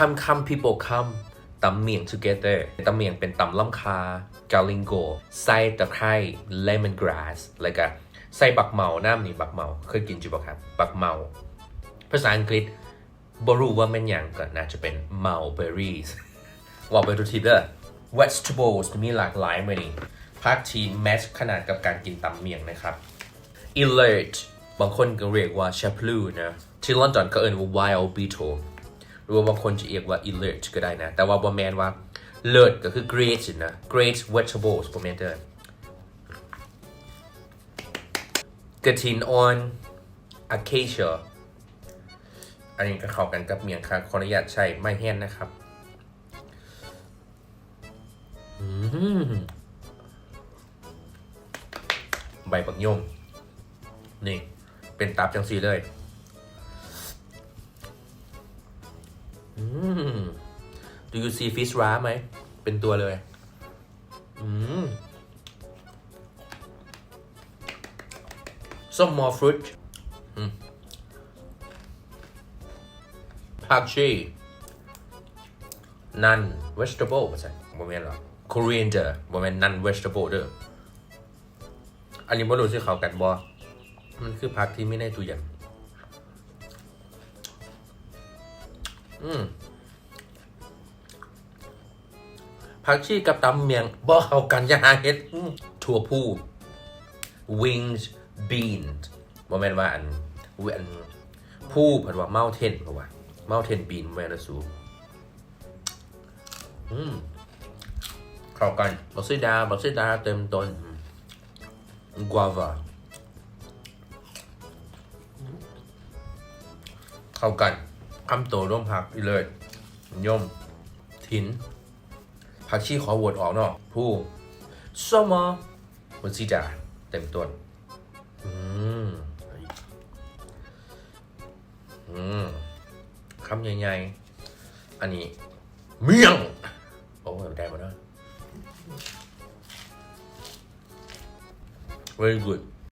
come come people come ตำเมียง together ตำเมียงเป็นตำล่ำคากาลิงโก ใส่ตะไคร้ lemon grass แล้วก็ใส่บักเมาน้ำนี่บักเมา เคยกินจิบครับ บักเมา ภาษาอังกฤษบรู้ว่าแม่นหยังก็น่าจะเป็น mulberries ว่าไปทุกทีเด้อ vegetables มีหลากหลายมานี่พักทีแมชขนาดกับการกินตำเมียงนะครับ alert บางคนก็เรียกว่า chaplu นะ ที่ลอนดอนก็เอ่นว่า wild beetle รือว่าบางคนจะเรียกว่า alert ก็ได้นะ แต่ว่าบอแมนว่า alert ก็คือ great นะ great vegetables บอแมนเด้อกระถินอ่อน acacia อันนี้ก็เข้ากันกับเมียงค่ะขออนุญาตใช้ไม้แห้นนะครับอืมใบปักยม นี่ เป็นตับจังสีเลย อืม do you see fish ra ไหม เป็นตัวเลย อืม some more fruit ผักชีนัน vegetable ภาษาโมเมนหรอ coriander โมเมนนัน vegetable เด้ออันนี้ไม่รู้สิเขากันบอมันคือผักที่ไม่ได้ตัวอย่าง อืมผักชีกับตำเมียงบ่เข้ากันยาเฮ็ดถั่วพู wings beans โมเมนว่าอันอันผู้ผัดว่า mountain เพราะว่า mountain bean แม่นสูอืมเข้ากันบักซิดาบักซิดาเต็มต้น guava เข้ากัน คำโตร่วมผักอีเลยย่มถินผักชีขอโหวตออกเนาะผู้สมอบักซิดาเต็มต้นอืมอืมคำใหญ่ๆ อันนี้ เมี่ยง โอ้ยได้หมดแล้ว very good